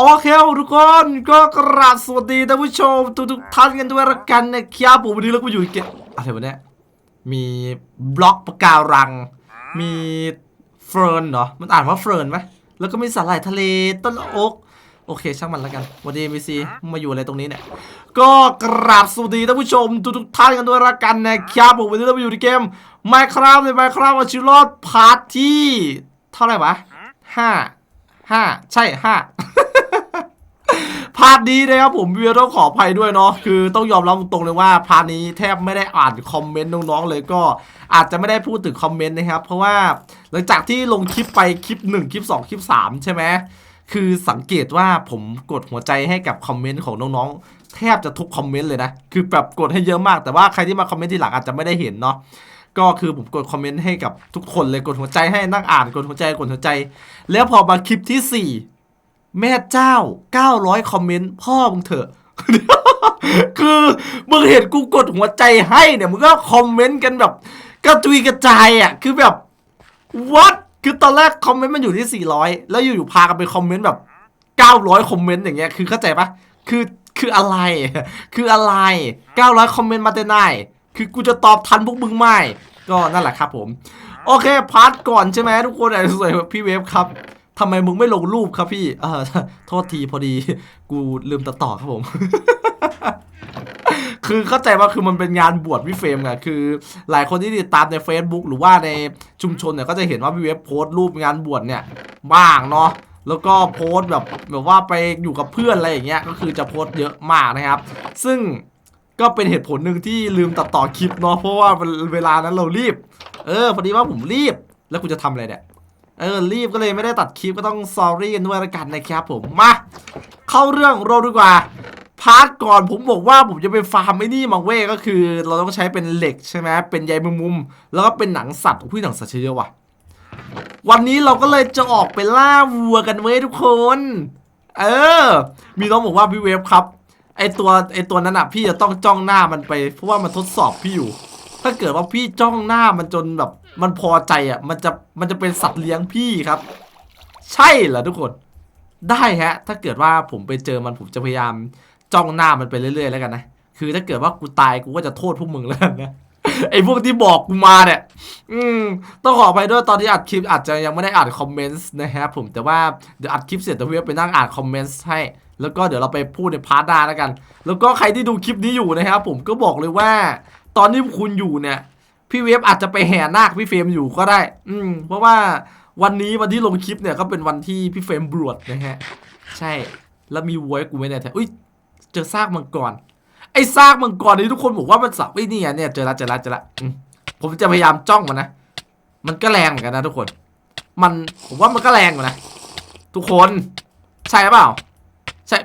โอเคทุกคนก็กราบสวัสดีท่านผู้ชมทุกทุกท่านกันด้วยละกันนะครับผมวันนี้เราก็อยู่ในเกมอะไรวะเนี่ยมีบล็อกปะการัง มีเฟิร์นเหรอมันอ่านว่าเฟิร์นไหมแล้วก็มีสาหร่ายทะเลต้นโอ๊กโอเค ช่างมันล้วกันวันนี้มีซีมาอยู่อะไรตรงนี้เนี่ยก็กราบสวัสดีท่านผู้ชมทุกทุกท่านกันด้วยละกันนะครับผมวันนี้เราไปอยู่ในเกม Minecraft ใน Minecraft อาชิรอดพาร์ทที่เท่าไหร่วะห้าห้าใช่ห้า พาร์ทนี้นะครับผมเวียต้องขออภัยด้วยเนาะคือต้องยอมรับตรงๆเลยว่าพาร์ทนี้แทบไม่ได้อ่านคอมเมนต์น้องๆเลยก็อาจจะไม่ได้พูดถึงคอมเมนต์นะครับ เพราะว่าหลังจากที่ลงคลิปไปคลิป 1 คลิป 2 คลิป 3 ใช่ไหมคือสังเกตว่าผมกดหัวใจให้กับคอมเมนต์ของน้องๆ แทบจะทุกคอมเมนต์เลยนะ คือแบบกดให้เยอะมาก แต่ว่าใครที่มาคอมเมนต์ทีหลังอาจจะไม่ได้เห็นเนาะก็คือผมกดคอมเมนต์ให้กับทุกคนเลยกดหัวใจให้นั่งอ่านกดหัวใจกดหัวใจ แล้วพอมาคลิปที่สี่ แม่เจ้า 900 คอมเมนต์ พ่อมึงเถอะ คือมึงเห็นกูกดหัวใจให้เนี่ยมึงก็คอมเมนต์กันแบบกระจุยกระจายอะ คือแบบ what คือตอนแรกคอมเมนต์มันอยู่ที่ 400 แล้วอยู่ๆพากันไปคอมเมนต์แบบ 900 คอมเมนต์อย่างเงี้ย คือเข้าใจปะคือคืออะไร คืออะไร 900 คอมเมนต์มาแต่ไหนคือกูจะตอบทันพวกมึงไหมก็นั่นแหละครับผม โอเค พาร์ทก่อนใช่ไหมทุกคนสวยพี่เวฟครับ ทำไมมึงไม่ลงรูปครับพี่เออโทษทีพอดี กูลืมตัดต่อครับผม คือเข้าใจว่าคือมันเป็นงานบวชพี่เฟรมอะคือ หลายคนที่ติดตามใน Facebook หรือว่าในชุมชนเนี่ยก็จะเห็นว่าพี่เวฟโพสต์รูปงานบวชเนี่ยบ้างเนาะแล้วก็โพสต์แบบแบบว่าไปอยู่กับเพื่อนอะไรอย่างเงี้ยก็คือจะโพสต์เยอะมากนะครับ ซึ่งก็เป็นเหตุผลหนึ่งที่ลืมตัดต่อคลิปเนาะเพราะว่าเวลานั้นเรารีบ เออพอดีว่าผมรีบแล้วกูจะทำอะไรเนี่ย เออรีบก็เลยไม่ได้ตัดคลิปก็ต้องซอรี่กันด้วยละกันนะครับผมมาเข้าเรื่องเราดีกว่าพาร์ทก่อนผมบอกว่าผมจะไปฟาร์มไอ้นี่มาเว้ก็คือ เราต้องใช้เป็นเหล็กใช่ไหมเป็นใยแมงมุมแล้วก็เป็นหนังสัตว์ผู้หนังสัตว์เยอะว่ะวันนี้เราก็เลยจะออกไปล่าวัวกันเว้ยทุกคน เออ มีน้องบอกว่าพี่เวฟครับ ไอตัวไอตัวนั้นอะพี่จะต้องจ้องหน้ามันไป เพราะว่ามันทดสอบพี่อยู่ ถ้าเกิดว่าพี่จ้องหน้ามันจนแบบ มันพอใจอะ มันจะมันจะเป็นสัตว์เลี้ยงพี่ครับ ใช่เหรอทุกคน ได้ฮะ ถ้าเกิดว่าผมไปเจอมันผมจะพยายามจ้องหน้ามันไปเรื่อยๆแล้วกันนะ คือถ้าเกิดว่ากูตายกูก็จะโทษพวกมึงแล้วกันนะไอ้พวกที่บอกกูมาเนี่ย อืม ต้องขอไปด้วยตอนที่อัดคลิปอาจจะยังไม่ได้อ่านคอมเมนต์นะครับผม แต่ว่าเดี๋ยวอัดคลิปเสร็จเดี๋ยวเวียไปนั่งอ่านคอมเมนต์ให้ แล้วก็เดี๋ยวเราไปพูดในพาร์ทหน้าแล้วกัน แล้วก็ใครที่ดูคลิปนี้อยู่นะครับผมก็บอกเลยว่า ตอนที่คุณอยู่เนี่ย พี่เวฟอาจจะไปแห่นาคพี่เฟรมอยู่ก็ได้ อืม เพราะว่าวันนี้วันที่ลงคลิปเนี่ยก็เป็นวันที่พี่เฟรมบวชนะฮะ ใช่ แล้วมีวัวให้กูไม่แน่ใจอุ้ยเจอซากมังกร ไอ้ซากมังกรนี่ทุกคนบอกว่ามันสับไอ้นี่เนี่ยเจอละเจอละเจอละผมจะพยายามจ้องมันนะ มันก็แรงเหมือนกันนะทุกคน มันผมว่ามันก็แรงอยู่นะ ทุกคน ใช่เปล่า ใช่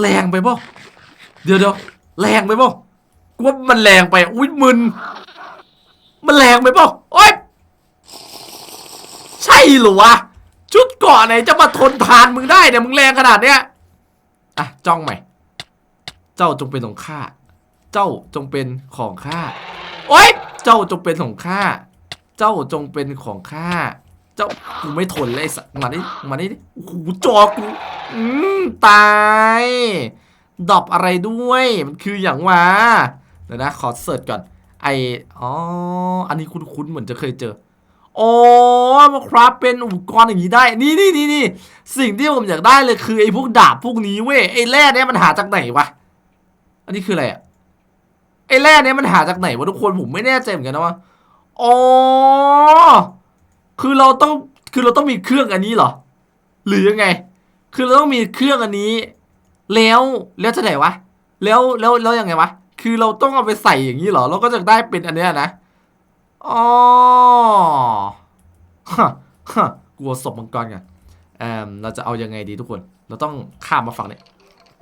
แรงไปป่ะเดี๋ยวเดี๋ยวแรงไปป่ะ กูว่ามันแรงไปอุ้ยมึน มันแรงไปป่ะโอ๊ยใช่หรอวะ ชุดเกาะไหนจะมาทนทานมึงได้เนี่ยมึงแรงขนาดเนี้ยอะจ้องใหม่ เจ้าจงเป็นของข้า เจ้าจงเป็นของข้า โอ๊ย เจ้าจงเป็นของข้า เจ้าจงเป็นของข้า เจ้ากูไม่ทนเลยไอ้สัสมาดิมาดิโอ้โหจอกู อืมตายดอบอะไรด้วย มันคืออย่างวะ เดี๋ยวนะ ขอเสิร์ชก่อน ไออ๋อ อันนี้คุ้นๆเหมือนจะเคยเจออ๋อมาคราฟเป็นอุปกรณ์อย่างนี้ได้ นี่นี่นี่นี่สิ่งที่ผมอยากได้เลยคือไอพวกดาบพวกนี้เว้ย ไอแร่เนี้ยมันหาจากไหนวะ อันนี้คืออะไรอะไอแร่เนี้ยมันหาจากไหนวะทุกคนผมไม่แน่ใจเหมือนกันนะว่าอ๋อ คือเราต้อง คือเราต้องมีเครื่องอันนี้เหรอ หรือยังไง คือเราต้องมีเครื่องอันนี้ แล้ว แล้วจะไหนวะ แล้ว แล้ว แล้วยังไงวะ คือเราต้องเอาไปใส่อย่างนี้เหรอ เราก็จะได้เป็นอันเนี้ยนะอ๋อฮะฮะกลัวศพมังกรกันเอ่มเราจะเอายังไงดีทุกคน เราต้องข้ามมาฝั่งนี้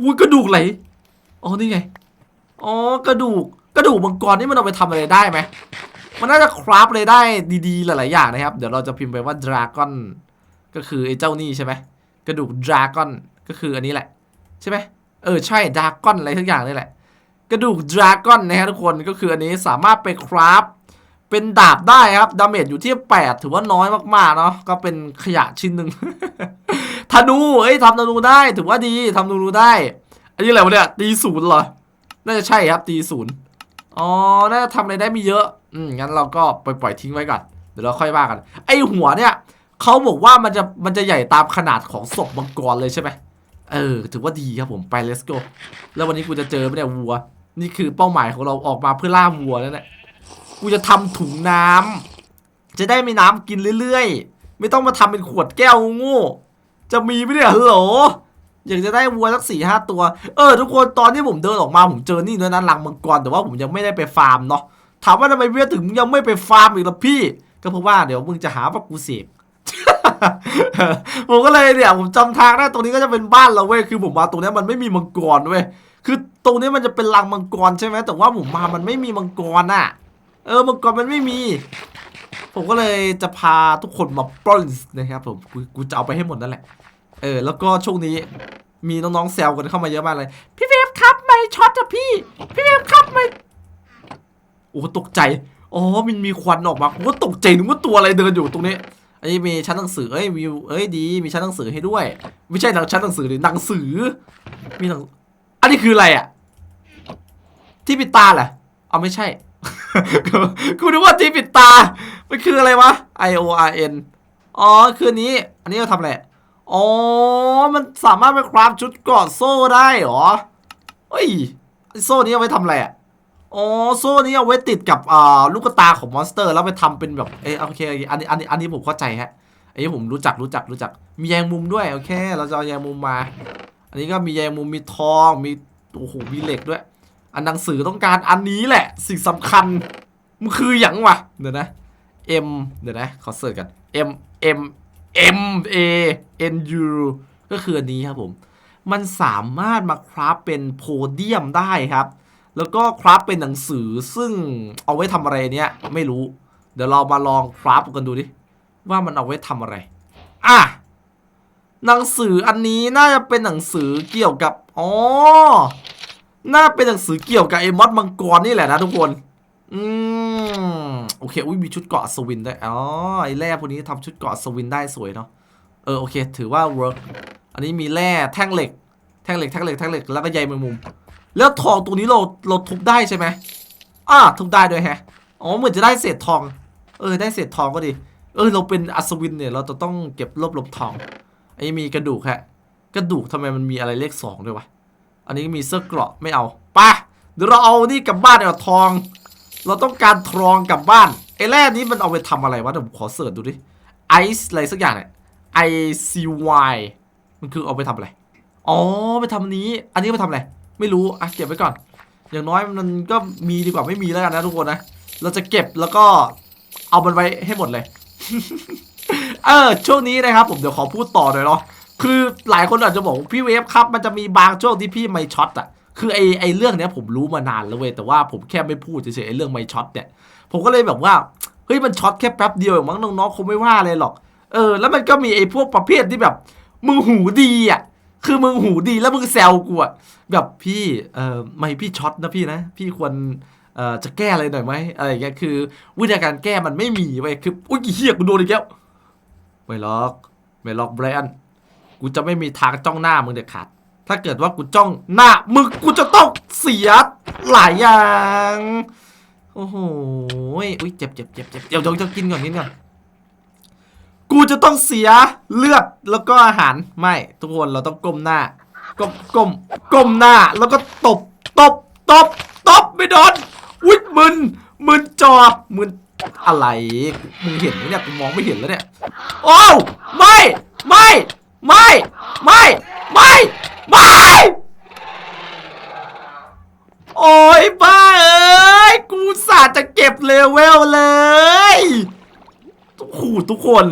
อุ้ยกระดูกไหลอ๋อนี่ไงอ๋อกระดูกกระดูกมังกรนี่มันเอาไปทำอะไรได้ไหมมันน่าจะคราฟอะไรได้ดีๆหลายๆอย่างนะครับ เดี๋ยวเราจะพิมพ์ไปว่าดราก้อนก็คือไอ้เจ้านี่ใช่ไหมกระดูกดราก้อนก็คืออันนี้แหละ ใช่ไหมเออใช่ดราก้อนอะไรทุกอย่างนี่แหละ กระดูกดราก้อนนะฮะทุกคนก็คืออันนี้สามารถไปคราฟเป็นดาบได้ครับ ดาเมจอยู่ที่ 8 ถือว่าน้อยมากๆเนาะก็เป็นขยะชิ้นหนึ่งธนูเอ้ยทำธนูได้ถือว่าดีทำธนูได้ อันนี้อะไรวะเนี่ยตีศูนย์เหรอ น่าจะใช่ครับตีศูนย์อ๋อ น่าจะทำอะไรได้ไม่เยอะ อืม งั้นเราก็ปล่อยปล่อยทิ้งไว้ก่อน เดี๋ยวเราค่อยว่ากัน ไอหัวเนี่ย เขาบอกว่ามันจะ มันจะใหญ่ตามขนาดของศพมังกรเลยใช่ไหม เออ ถือว่าดีครับผม ไป let's go แล้ววันนี้กูจะเจอไหมเนี่ยวัว นี่คือเป้าหมายของเราออกมาเพื่อล่าวัวแล้วเนี่ยกูจะทำถุงน้ำจะได้มีน้ำกินเรื่อยๆ ไม่ต้องมาทำเป็นขวดแก้วโง่จะมีไหมเนี่ยฮัลโหลอยากจะได้วัวสักสี่ห้าตัว เออทุกคนตอนที่ผมเดินออกมาผมเจอนี่ด้วยนะรังมังกรแต่ว่าผมยังไม่ได้ไปฟาร์มเนาะถามว่าทำไมเวียถึงยังไม่ไปฟาร์มอีกล่ะพี่ ก็เพราะว่าเดี๋ยวมึงจะหาว่ากูเสพผมก็เลยเนี่ยผมจำทางได้ตรงนี้ก็จะเป็นบ้านเราเว้ยคือผมมาตรงนี้มันไม่มีมังกรเว้ย คือตรงนี้มันจะเป็นรังมังกรใช่ไหมแต่ว่าผมมามันไม่มีมังกรน่ะ เออมังกรมันไม่มี ผมก็เลยจะพาทุกคนมาปล้นนะครับผมกูกูจะเอาไปให้หมดนั่นแหละ เออ แล้วก็ช่วงนี้มีน้องๆแซวกันเข้ามาเยอะมากเลย พี่เวฟครับไม่ช็อตอะพี่ พี่เวฟครับไม่โอ้ตกใจอ๋อมันมีควันออกมาผมก็ตกใจนึกว่าตัวอะไรเดินอยู่ตรงนี้อันนี้มีชั้นหนังสือเอ้ยมีเอ้ยดี มีชั้นหนังสือให้ด้วย ไม่ใช่หนังชั้นหนังสือหรือหนังสือมีหนัง นนี้คืออะไรอะที่ปิดตาเหรอเอาไม่ใช่ กูนึกว่าที่ปิดตา มันคืออะไรวะ I O R N อ๋อ คือนนี้ อันนี้เราทำอะไร อ๋อ มันสามารถไปคราฟชุดเกราะโซ่ได้เหรอเฮ้ย โซ่นี้เอาไว้ทำอะไรอะ อ๋อ โซ่นี้เอาไว้ติดกับอ่าลูกตาของมอนสเตอร์ แล้วไปทำเป็นแบบ เอยโอเคโอเค อันนี้ อันนี้ อันนี้ผมเข้าใจฮะอันนี้ผมรู้จัก รู้จัก รู้จัก มีแยงมุมด้วย โอเค เราจะเอาแยงมุมมา นนี้ก็มีแยงมุมมีทองมีโอ้โหมีเหล็กด้วย อันหนังสือต้องการอันนี้แหละ สิ่งสำคัญมันคืออย่างวะเดี๋ยวนะ M เดี๋ยวนะขอเสิร์ชกัน M M M A N U ก็คืออันนี้ครับผม มันสามารถมาคราฟเป็นโพเดียมได้ครับ แล้วก็คราฟเป็นหนังสือซึ่งเอาไว้ทำอะไรเนี้ยไม่รู้ เดี๋ยวเรามาลองคราฟกันดูดิว่ามันเอาไว้ทำอะไร อะ หนังสืออันนี้น่าจะเป็นหนังสือเกี่ยวกับอ๋อน่าเป็นหนังสือเกี่ยวกับไอ้มอดมังกรนี่แหละนะทุกคน อืมโอเคอุ้ยมีชุดเกาะสวินได้อ๋อไอ้แร่พวกนี้ทำชุดเกาะสวินได้สวยเนาะเออโอเค ถือว่าเวิร์กอันนี้มีแร่แท่งเหล็ก แท่งเหล็กแท่งเหล็กแท่งเหล็กแล้วก็ใยแมงมุม แล้วทองตัวนี้เราเราทุบได้ใช่ไหมอ่าทุบได้ด้วยแฮะอ๋อเหมือนจะได้เศษทอง เออได้เศษทองก็ดี เออเราเป็นอัศวินเนี่ยเราจะต้องเก็บรวบรวมทอง ไอ้มีกระดูกฮะ กระดูกทำไมมันมีอะไรเลขสองด้วยวะ อันนี้มีเสื้อเกราะไม่เอาปะเดี๋ยวเราเอานี่กลับบ้านเอาทอง เราต้องการทองกลับบ้านไอ้แร่นี้มันเอาไปทำอะไรวะเดี๋ยวผมขอเสิร์ชดูดิไอซ์อะไรสักอย่างเนี่ย I C Y มันคือเอาไปทำอะไร อ๋อไปทำนนี้ อันนี้ไปทำอะไร ไม่รู้อะเก็บไว้ก่อน อย่างน้อยมันก็มีดีกว่าไม่มีแล้วกันนะทุกคนนะ เราจะเก็บแล้วก็เอามันไว้ให้หมดเลย เออช่วงนี้นะครับผมเดี๋ยวขอพูดต่อหน่อยเนาะคือหลายคนอาจจะบอกพี่เวฟครับมันจะมีบางช่วงที่พี่ไม่ช็อตอะคือไอไอเรื่องเนี้ยผมรู้มานานแล้วเว้ยแต่ว่าผมแค่ไม่พูดเฉยๆไอเรื่องไม่ช็อตเนี่ยผมก็เลยแบบว่าเฮ้ยมันช็อตแค่แป๊บเดียวเองมั้งน้องๆคงไม่ว่าอะไรหรอก เออ แล้วมันก็มีไอพวกประเภทที่แบบมึงหูดีอะคือมึงหูดีแล้วมึงแซวกูอะแบบพี่เออไม่พี่ช็อตนะพี่นะ พี่ควรเอ่อจะแก้อะไรหน่อยไหมอะไรเงี้ยคือวิธีการแก้มันไม่มีเว้ยคืออุ้ยเฮียกูโดนอีกแล้ว ไม่ล็อกไม่ล็อกแบรนด์กูจะไม่มีทางจ้องหน้ามึงเด็ดขาด ถ้าเกิดว่ากูจ้องหน้ามึงกูจะต้องเสียหลายอย่าง โอ้โหอุ้ยเจ็บเจ็บเจ็บเจ็บเดี๋ยวเดี๋ยวจะกินก่อนกินก่อน กูจะต้องเสียเลือดแล้วก็อาหาร ไม่ ทุกคนเราต้องก้มหน้า ก้มก้มก้มหน้าแล้วก็ตบ ตบ ตบ ตบ ไม่โดนอุ้ยมึนมึนจอบมึน อะไรมึงเห็นไหมเนี่ยกูมองไม่เห็นแล้วเนี่ยโอ้ไม่ไม่ไม่ไม่ไม่ไม่โอ้ยบ้าเอ้ยกูสาจะเก็บเลเวลเลยโอ้โหทุกคน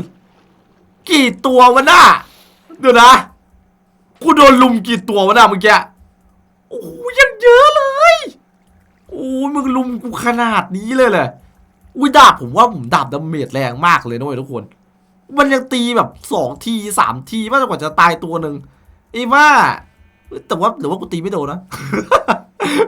กี่ตัววะน่ะเดี๋ยวนะกูโดนลุมกี่ตัววะน่ะเมื่อกี้โอ้ยังเยอะเลยโอ้ยมึงลุมกูขนาดนี้เลยเลย อุ้ยดาบผมว่าผมดาบดาเมจแรงมากเลยนะเว้ยทุกคน มันยังตีแบบสองทีสามทีมากกว่าจะตายตัวหนึ่งไอ้ว่าแต่ว่าหรือว่ากูตีไม่โดนนะ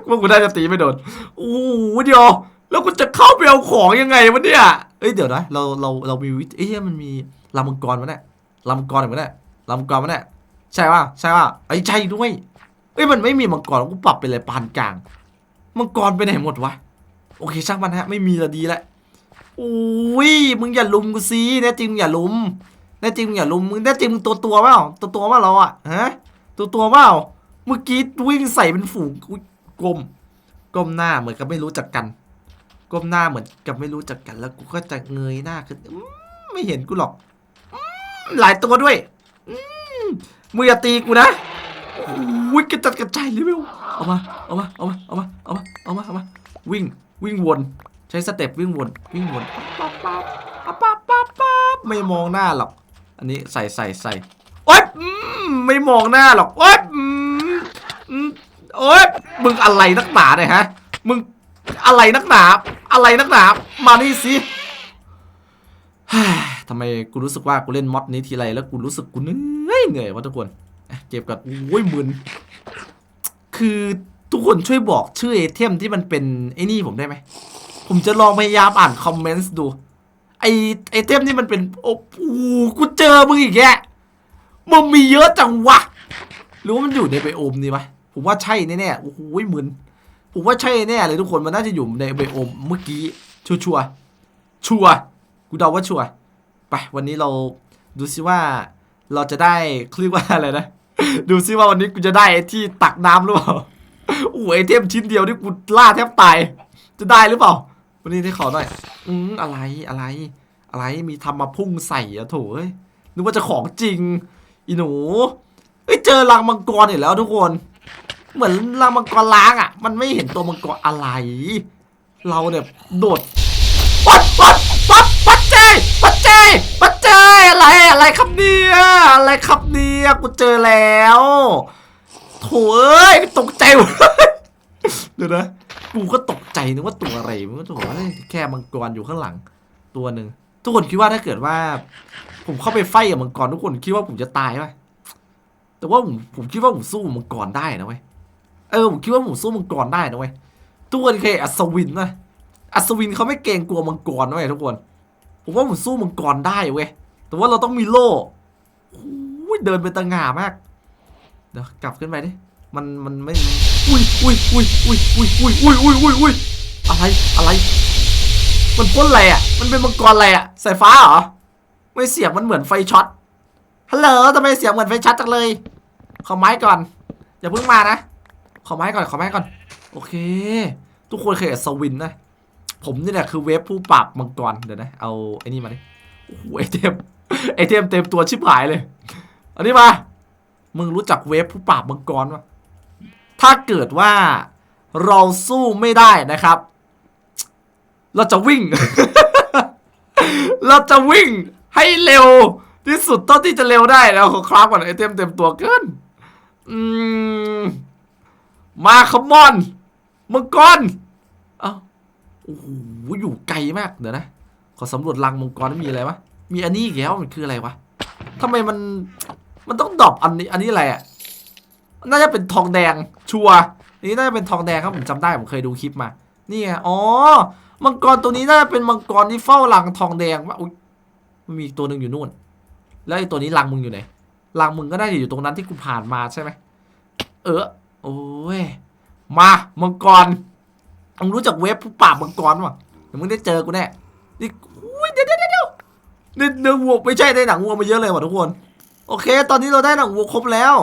ว่ากูได้จะตีไม่โดนโอ้โหเดียว แล้วกูจะเข้าไปเอาของยังไงวะเนี่ยเอ้ยเดี๋ยวนะเราเราเรามีวิธีเอ้ยมันมีลำมังกรวะเนี่ยลำมังกรเหรอวะเนี่ยลำมังกรมันเนี่ยใช่ป่ะใช่ป่ะไอ้ใช่ด้วยเอ้ยมันไม่มีมังกรกูปรับไปเลยปานกลาง มังกรไปไหนหมดวะโอเคช่างมันฮะไม่มีละดีแล้ว อุ้ยมึงอย่าลุมกูสิแน่จริงอย่าลุมแน่จริงอย่าลุมมึงแน่จริงมึงตัวตัวเปล่าตัวตัวเปล่าเราอะฮะตัวตัวเปล่าเมื่อกี้วิ่งใส่เป็นฝูงก้มก้มหน้าเหมือนกับไม่รู้จักกัน ก้มหน้าเหมือนกับไม่รู้จักกัน แล้วกูก็จะเงยหน้าขึ้นไม่เห็นกูหรอกหลายตัวด้วยอืมมึงอย่าตีกูนะวิ่งกระจัดกระจายเลยเว้ยเอามาเอามาเอามาเอามาเอามาเอามาเอามาวิ่งวิ่งวน ใช้สเต็ปวิ่งวนวิ่งวนปั๊บปั๊บปั๊บปั๊บปั๊บไม่มองหน้าหรอก อันนี้ใส่ใส่ใส่โอ๊ยไม่มองหน้าหรอกโอ๊ยอืมอืมโอ๊ยมึงอะไรนักหนาเนี่ยฮะ มึงอะไรนักหนา อะไรนักหนา มานี่สิทำไมกูรู้สึกว่ากูเล่นมอดนี้ทีไรแล้วกูรู้สึกกูเหนื่อยเหนื่อยวะทุกคนเก็บกับโอ้ยมึนคือทุกคนช่วยบอกชื่อไอเทมที่มันเป็นไอ้นี่ผมได้ไหม ผมจะลองพยายามอ่านคอมเมนต์ดู ไอไอเทมที่มันเป็น โอ้โหกูเจอมึงอีกแกมันมีเยอะจังวะ หรือว่ามันอยู่ในไบโอมนี่ปะผมว่าใช่แน่ๆ โอ้โหเหมึนผมว่าใช่แน่เลยทุกคน มันน่าจะอยู่ในไบโอมเมื่อกี้ ชัวชัวชัวกูเดาว่าชัวไป วันนี้เราดูซิว่าเราจะได้คลิกว่าอะไรนะ ดูซิว่าวันนี้กูจะได้ที่ตักน้ำหรือเปล่าโอ้ไอเทมชิ้นเดียวที่กูล่าแทบตาย จะได้หรือเปล่า วันนี้ได้ขอหน่อย อืมอะไรอะไร อะไรมีทำมาพุ่งใส่อะโถเอ้ยนึกว่าจะของจริง อีหนูเอ้ยเจอรังมังกรอีกแล้วทุกคน เหมือนรังมังกรล้างอะมันไม่เห็นตัวมังกรอะไร เราเนี่ยโดดปัดปัดปัดปัดเจปัดเจปัดเจอะไรอะไรครับเนี่ยอะไรครับเนี่ยกูเจอแล้วโถเอ้ยตกใจเดี๋ยวนะ กูก็ตกใจนึกว่าตัวอะไรมันก็ตัวแค่มังกรอยู่ข้างหลัง ตัวหนึ่งทุกคนคิดว่าถ้าเกิดว่า ผมเข้าไปไฟกับมังกรทุกคนคิดว่าผมจะตายไหมแต่ว่าผมผมคิดว่าผมสู้มังกรได้นะเว้ยเออผมคิดว่าผมสู้มังกรได้นะเว้ยทุกคนเคยอัศวินนะอัศวินเขาไม่เกรงกลัวมังกรนะเว้ยทุกคน ผมว่าผมสู้มังกรได้เว้ยแต่ว่าเราต้องมีโล่เดินเป็นตะหง่ามาก เดี๋ยวกลับขึ้นไปดิ มันมันไม่อุ้ยอุ้ยอุ้ยอุ้ยอุ้ยอุ้ยอุ้ยอุ้ยอุ้ยอุ้ยอะไรอะไร มันพ่นอะไรอะ มันเป็นมังกรอะไรอะสายฟ้าเหรอไม่เสียงมันเหมือนไฟช็อตฮัลโหลทำไมเสียงเหมือนไฟช็อตจังเลยขอไม้ก่อนอย่าเพิ่งมานะขอไม้ก่อนขอไม้ก่อน โอเค ทุกคนเคยเห็นสวินนะผมนี่แหละคือเวฟผู้ปราบมังกรเดี๋ยวนะเอาไอ้นี่มาดิโอ้โหไอเทมไอเทมเต็มตัวชิบหายเลย อันนี้มา มึงรู้จักเวฟผู้ปราบมังกรปะ ถ้าเกิดว่าเราสู้ไม่ได้นะครับ เราจะวิ่ง เราจะวิ่งให้เร็วที่สุดเท่าที่จะเร็วได้แล้วขอคราฟก่อนไอเต็มเต็มตัวเกิน อืม มาคอมอนมังกรเอ้าโอ้โหอยู่ไกลมากเดี๋ยวนะ ขอสำรวจรังมังกรมีอะไรวะ มีอันนี้อีกแล้วมันคืออะไรวะทำไมมัน มันต้องดรอปอันนี้ อันนี้อะไรอะ น่าจะเป็นทองแดงชัวร์นนี้น่าจะเป็นทองแดงครับผมจำได้ผมเคยดูคลิปมานี่ไงอ๋อมังกรตัวนี้น่าจะเป็นมังกรที่เฝ้ารังทองแดงว่าอุ้ยมันมีอีกตัวหนึ่งอยู่นู่น แล้วไอ้ตัวนี้รังมึงอยู่ไหนรังมึงก็น่าจะอยู่ตรงนั้นที่กูผ่านมาใช่ไหมเออโอ้ยมามังกรมึงรู้จักเว็บผู้ปราบมังกรปะเดี๋ยวมึงได้เจอกูแน่นี่อุ้ยเดี๋ยวเดี๋ยวเดี๋ยวเนื้อวัวไม่ใช่ได้หนังวัวมาเยอะเลยว่ะทุกคน โอเค ตอนนี้เราได้หนังวัวครบแล้ว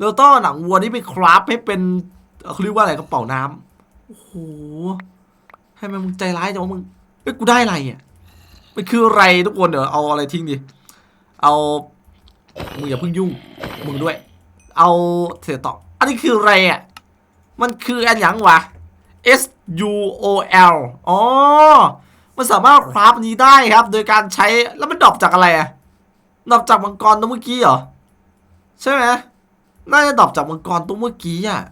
เราต้อหนังวัวนี้ไปคราฟให้เป็นเขาเรียกว่าอะไรกระเป๋าน้ำโอ้โหให้มันมึงใจร้ายจังวะมึงเฮ้ยกูได้อะไรอะมันคืออะไรทุกคนเดี๋ยวเอาอะไรทิ้งดิเอามึงอย่าเพิ่งยุ่งมึงด้วย เอาเสียต่ออันนี้คืออะไรอะมันคืออันยังวะ S U O L อ๋อ มันสามารถคราฟนี้ได้ครับ โดยการใช้แล้วมันดรอปจากอะไรอะดรอปจากมังกรตัวเมื่อกี้เหรอ ใช่ไหม น่าจะดรอปจากมังกรตัวเมื่อกี้อะ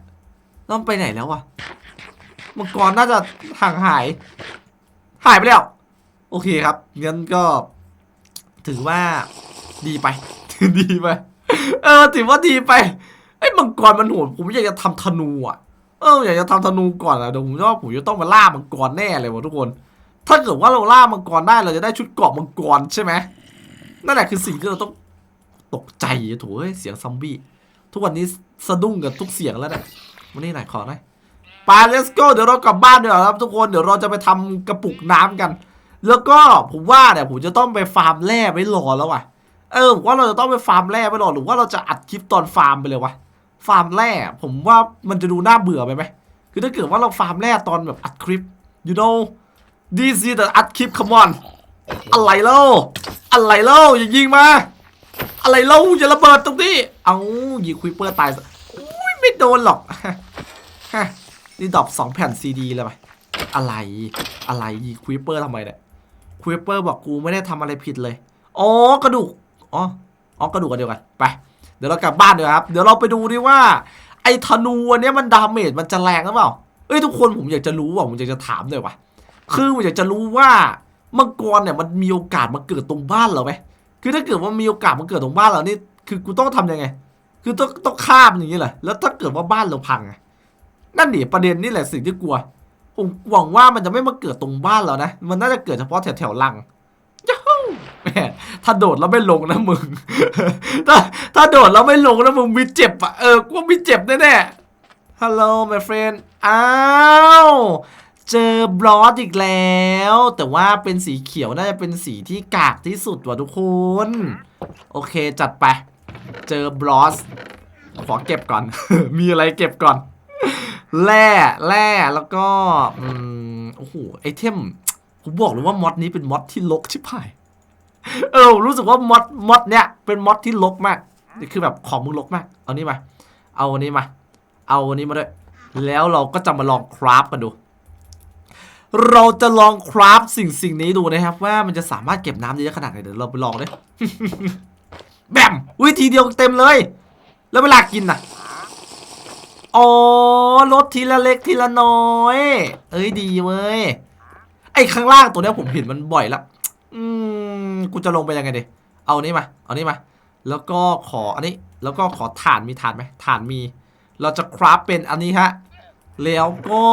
แล้วมันไปไหนแล้ววะมังกรน่าจะห่างหาย หายไปแล้ว โอเคครับงั้นก็ ถือว่าดีไปถือดีไปเออถือว่าดีไปไอ้มังกรมันโหดผมอยากจะทำธนูอะเอออยากจะทำธนูก่อนอะเดี๋ยวผมว่าผมจะต้องมาล่ามังกรแน่เลยวะทุกคน ถ้าเกิดว่าเราล่ามังกรได้เราจะได้ชุดเกราะมังกรใช่ไหมนั่นแหละคือสิ่งที่เราต้องตกใจโถูเฮ้ยเสียงซอมบี้ ทุกวันนี้สะดุ้งกับทุกเสียงแล้วเนี่ยวันนี้ไหนขอหน่อยไป let's go เดี๋ยวเรากลับบ้านเดี๋ยวาครับทุกคนเดี๋ยวเราจะไปทำกระปุกน้ำกัน แล้วก็ผมว่าเนี่ยผมจะต้องไปฟาร์มแร่ไว้รอแล้วว่ะเออผมว่าเราจะต้องไปฟาร์มแร่ไว้รอหรือว่าเราจะอัดคลิปตอนฟาร์มไปเลยวะฟาร์มแร่ผมว่ามันจะดูน่าเบื่อไปไหมคือถ้าเกิดว่าเราฟาร์มแร่ตอนแบบอัดคลิป you know this is the อัดคลิป come on อะไรเล่าอะไรเล่าอย่ายิงมา อะไรเล่าอย่าระเบิดตรงนี้ เอายิงควิปเปอร์ตายอุ้ยไม่โดนหรอกฮะนี่ดรอปสองแผ่นซีดีเลยไปอะไรอะไรยิงควิปเปอร์ทำไมเนี่ยควิปเปอร์บอกกูไม่ได้ทำอะไรผิดเลยอ๋อกระดูกอ๋ออ๋อกระดูกกันเดียวกันไปเดี๋ยวเรากลับบ้านเดี๋ยวครับ เดี๋ยวเราไปดูดิว่า ไอ้ธนูอันเนี้ยมันดาเมจมันจะแรงหรือเปล่า เอ้ยทุกคนผมอยากจะรู้ว่ะผมอยากจะถามหน่อยว่ะ คือผมอยากจะรู้ว่ามังกรเนี่ยมันมีโอกาสมาเกิดตรงบ้านเราไหม คือถ้าเกิดว่ามีโอกาสมาเกิดตรงบ้านเรานี่คือกูต้องทำยังไง คือต้องต้องข้ามอย่างนี้เหรอแล้วถ้าเกิดว่าบ้านเราพังนั่นดิประเด็นนี่แหละสิ่งที่กลัวผมหวังว่ามันจะไม่มาเกิดตรงบ้านเรานะ มันน่าจะเกิดเฉพาะแถวแถวลังยูฮูแหมถ้าโดดแล้วไม่ลงนะมึง ถ้าถ้าโดดแล้วไม่ลงนะมึงมีเจ็บอะเออกูมีเจ็บแน่ๆฮัลโหล my friend อ้าว เจอบลอสอีกแล้ว แต่ว่าเป็นสีเขียวน่าจะเป็นสีที่กากที่สุดว่ะทุกคน โอเคจัดไป เจอบลอสขอเก็บก่อน มีอะไรเก็บก่อน แร่แร่แล้วก็อืมโอ้โหไอเทมผมบอกเลยว่ามอดนี้เป็นมอดที่ลกชิบหายเออรู้สึกว่ามอดมอดเนี้ยเป็นมอดที่ลกมากคือแบบของมึงลกมาก เอานี่มา เอาอันนี้มา เอาอันนี้มาด้วย แล้วเราก็จะมาลองคราฟกันดู เราจะลองคราฟสิ่งสิ่งนี้ดูนะครับ ว่ามันจะสามารถเก็บน้ำได้เยอะขนาดไหนเดี๋ยวเราไปลองดิแบมวิธีเดียวเต็มเลย แล้วเวลากินน่ะอ๋อลดทีละเล็กทีละน้อย เอ้ยดีเว้ยไอ้ข้างล่างตัวเนี้ยผมเห็นมันบ่อยแล้วอืมกูจะลงไปยังไงดีเอานี้มา เอานี้มา แล้วก็ขออันนี้ แล้วก็ขอถ่านมีถ่านไหมถ่านมี เราจะคราฟเป็นอันนี้ฮะ แล้วก็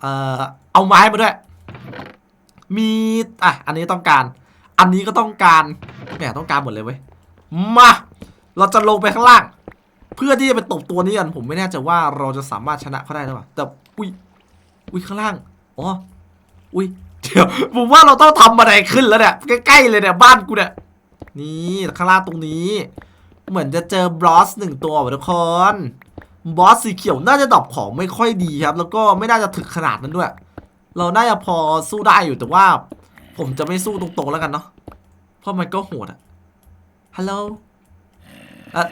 เอ่อเอาไม้มาด้วย มีอะอันนี้ต้องการ อันนี้ก็ต้องการแหมต้องการหมดเลยเว้ยมา เราจะลงไปข้างล่าง เพื่อที่จะไปตบตัวนี้กันผมไม่แน่ใจว่าเราจะสามารถชนะเขาได้หรือเปล่าแต่อุ้ยอุ้ยข้างล่างอ๋ออุ้ยเดี๋ยวผมว่าเราต้องทำอะไรขึ้นแล้วเนี่ยใกล้ๆเลยเนี่ยบ้านกูเนี่ยนี่ข้างล่างตรงนี้ เหมือนจะเจอบอสหนึ่งตัวทุกคนบอสสีเขียวน่าจะดอปของไม่ค่อยดีครับ แล้วก็ไม่น่าจะถึกขนาดนั้นด้วย เราน่าจะพอสู้ได้อยู่แต่ว่า ผมจะไม่สู้ตรงๆแล้วกันเนาะเพราะมันก็โหดอะฮัลโหลอ่อ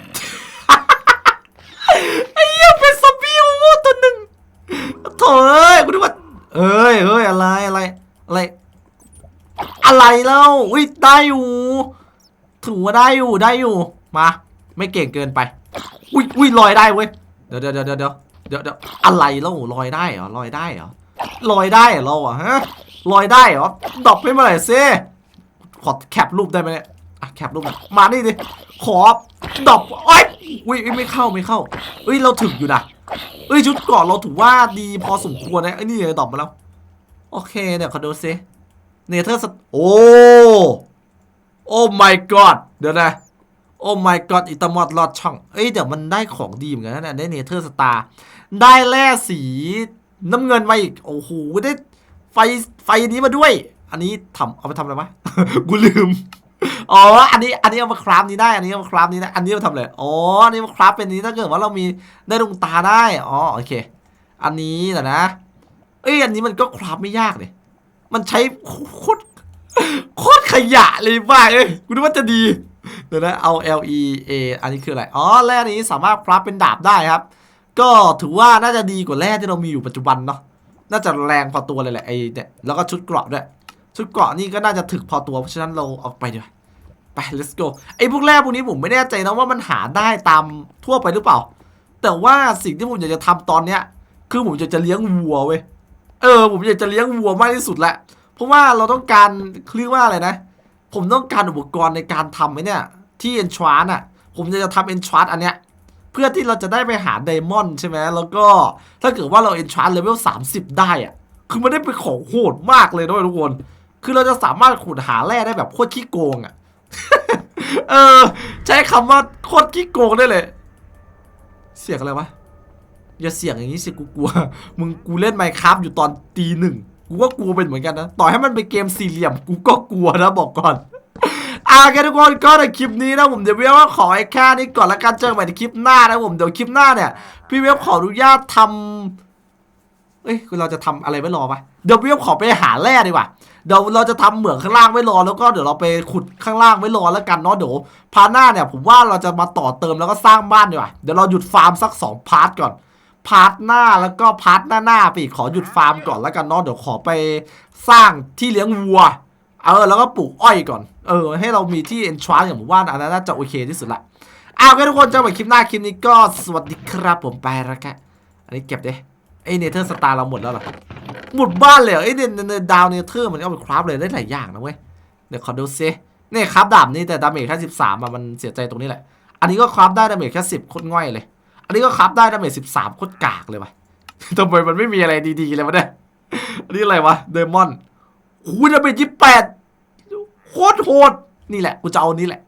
ไอ้เหี้ยเป็นซอมบี้โอ้โหตัวหนึ่งโถ่เอ้ยกูนึกว่าเอ้ยเอ้ยอะไรอะไรอะไร อะไรเล่าอุ้ยได้อยู่ถือว่าได้อยู่ได้อยู่มา ไม่เก่งเกินไป อุ้ยอุ้ยลอยได้เว้ยเดี๋ยวเดี๋ยวเดี๋ยวเดี๋ยวเดี๋ยวอะไรเล่าลอยได้เหรอลอยได้เหรอ ลอยได้เราอะฮะลอยได้เหรอดรอปไม่เมื่อไหร่เซ่ขอแคปรูปได้ไหมเนี่ยอะแคปรูปมานี่ดิขอดรอปโอ้ยอุ้ยไม่เข้าไม่เข้าเอ้ยเราถึงอยู่นะเอ้ยชุดก่อนเราถือว่าดีพอสมควรนะไอ้นี่เลยดรอปมาแล้ว โอเคเดี๋ยวขอดูซิเนเธอร์สโอ้โอ้ my god เดี๋ยวนะโอ้ my god อิตามอดลอดช่อง เอ้ยเดี๋ยวมันได้ของดีเหมือนกันนะเนี่ยได้เนเธอร์สตาร์ได้แร่สี น้ำเงินมาอีก โอ้โห ได้ไฟไฟนี้มาด้วย อันนี้ทำเอาไปทำอะไรวะ กูลืม อ๋อ อันนี้ อันนี้เอามาคราฟนี้ได้ อันนี้เอามาคราฟนี้ได้ อันนี้เอาทำอะไร อ๋อ อันนี้มาคราฟเป็นนี้ถ้าเกิดว่าเรามีได้ดวงตาได้ อ๋อ โอเค อันนี้แหละนะ เอ้ย อันนี้มันก็คราฟไม่ยากเลยมันใช้โคตรโคตรขยะเลยบ้าเอ้ยกูนึกว่าจะดีเดี๋ยวนะเอา L E A อันนี้คืออะไร อ๋อแร่นี้สามารถคราฟเป็นดาบได้ครับ ก็ถือว่าน่าจะดีกว่าแร่ที่เรามีอยู่ปัจจุบันเนาะน่าจะแรงพอตัวเลยแหละไอ้เนี่ยแล้วก็ชุดเกราะด้วยชุดเกราะนี่ก็น่าจะถึกพอตัวเพราะฉะนั้นเราเอาไปดีกว่าไป let's go ไอ้พวกแร่พวกนี้ผมไม่แน่ใจนะว่ามันหาได้ตามทั่วไปหรือเปล่า แต่ว่าสิ่งที่ผมอยากจะทำตอนเนี้ย คือผมอยากจะเลี้ยงวัวเว้ยเออ ผมอยากจะเลี้ยงวัวมากที่สุดแหละเพราะว่าเราต้องการเรียกว่าอะไรนะ ผมต้องการอุปกรณ์ในการทำไอ้เนี่ยที่เอนทรานอะ ผมจะจะทำเอนทรานอันเนี้ยเพื่อที่เราจะได้ไปหาไดมอนด์ใช่ไหมแล้วก็ถ้าเกิดว่าเราเอนทรานเลเวล30 ได้อะคือมันได้เป็นของโหดมากเลยด้วยทุกคน คือเราจะสามารถขุดหาแร่ได้แบบโคตรขี้โกงอะเออ ใช้คำว่าโคตรขี้โกงได้เลย เสียงอะไรวะอย่าเสียงอย่างนี้สิกูกลัว มึงกูเล่นไมค์ครับอยู่ตอนตีหนึ่ง กูก็กลัวเป็นเหมือนกันนะ ต่อให้มันเป็นเกมสี่เหลี่ยม กูก็กลัวนะบอกก่อน อ่าแกทุกคนก็ในคลิปนี้นะผมเดี๋ยวเว็บว่าขอไอ้แค่นี้ก่อนและกันเจอกันใหม่ในคลิปหน้านะผมเดี๋ยวคลิปหน้าเนี่ย พี่เว็บขออนุญาตทำเอ้ยคือเราจะทำอะไรไว้รอปะเดี๋ยวพี่เว็บขอไปหาแร่ดีกว่าเดี๋ยวเราจะทำเหมืองข้างล่างไว้รอแล้วก็เดี๋ยวเราไปขุดข้างล่างไว้รอแล้วกันเนาะเดี๋ยวพาร์ทหน้าเนี่ยผมว่าเราจะมาต่อเติมแล้วก็สร้างบ้านดีกว่าเดี๋ยวเราหยุดฟาร์มสักสองพาร์ทก่อนพาร์ทหน้าแล้วก็พาร์ทหน้าหน้าไปอีกขอหยุดฟาร์มก่อนแล้วกันเนาะเดี๋ยวขอไปสร้างที่เลี้ยงวัว เออแล้วก็ปลูกอ้อยก่อน เออ ให้เรามีที่เอนทรานอย่างผมว่าอันนั้นน่าจะโอเคที่สุดละอ้าวทุกคนเจอกันคลิปหน้าคลิปนี้ก็สวัสดีครับผมไปแล้วกันอันนี้เก็บดิไอเนเธอร์สตาร์เราหมดแล้วหรอหมดบ้านเลยเหรอไอเนเนดาวเนเธอร์มันก็เอาไปคราฟเลยได้หลายอย่างนะเว้ยเดี๋ยวขอดูซิเนี่ยคราฟดาบนี่แต่ดาเมจแค่สิบสามมันเสียใจตรงนี้แหละ อันนี้ก็คราฟได้ดาเมจแค่สิบโคตรง่อยเลย อันนี้ก็คราฟได้ดาเมจสิบสามโคตรกากเลยว่ะทำไมมันไม่มีอะไรดีๆเลยวะเนี่ยอันนี้อะไรวะเดมอนโอ้ยดาเมจยี่สิบแปด โคตรโหดนี่แหละกูจะเอานี่แหละ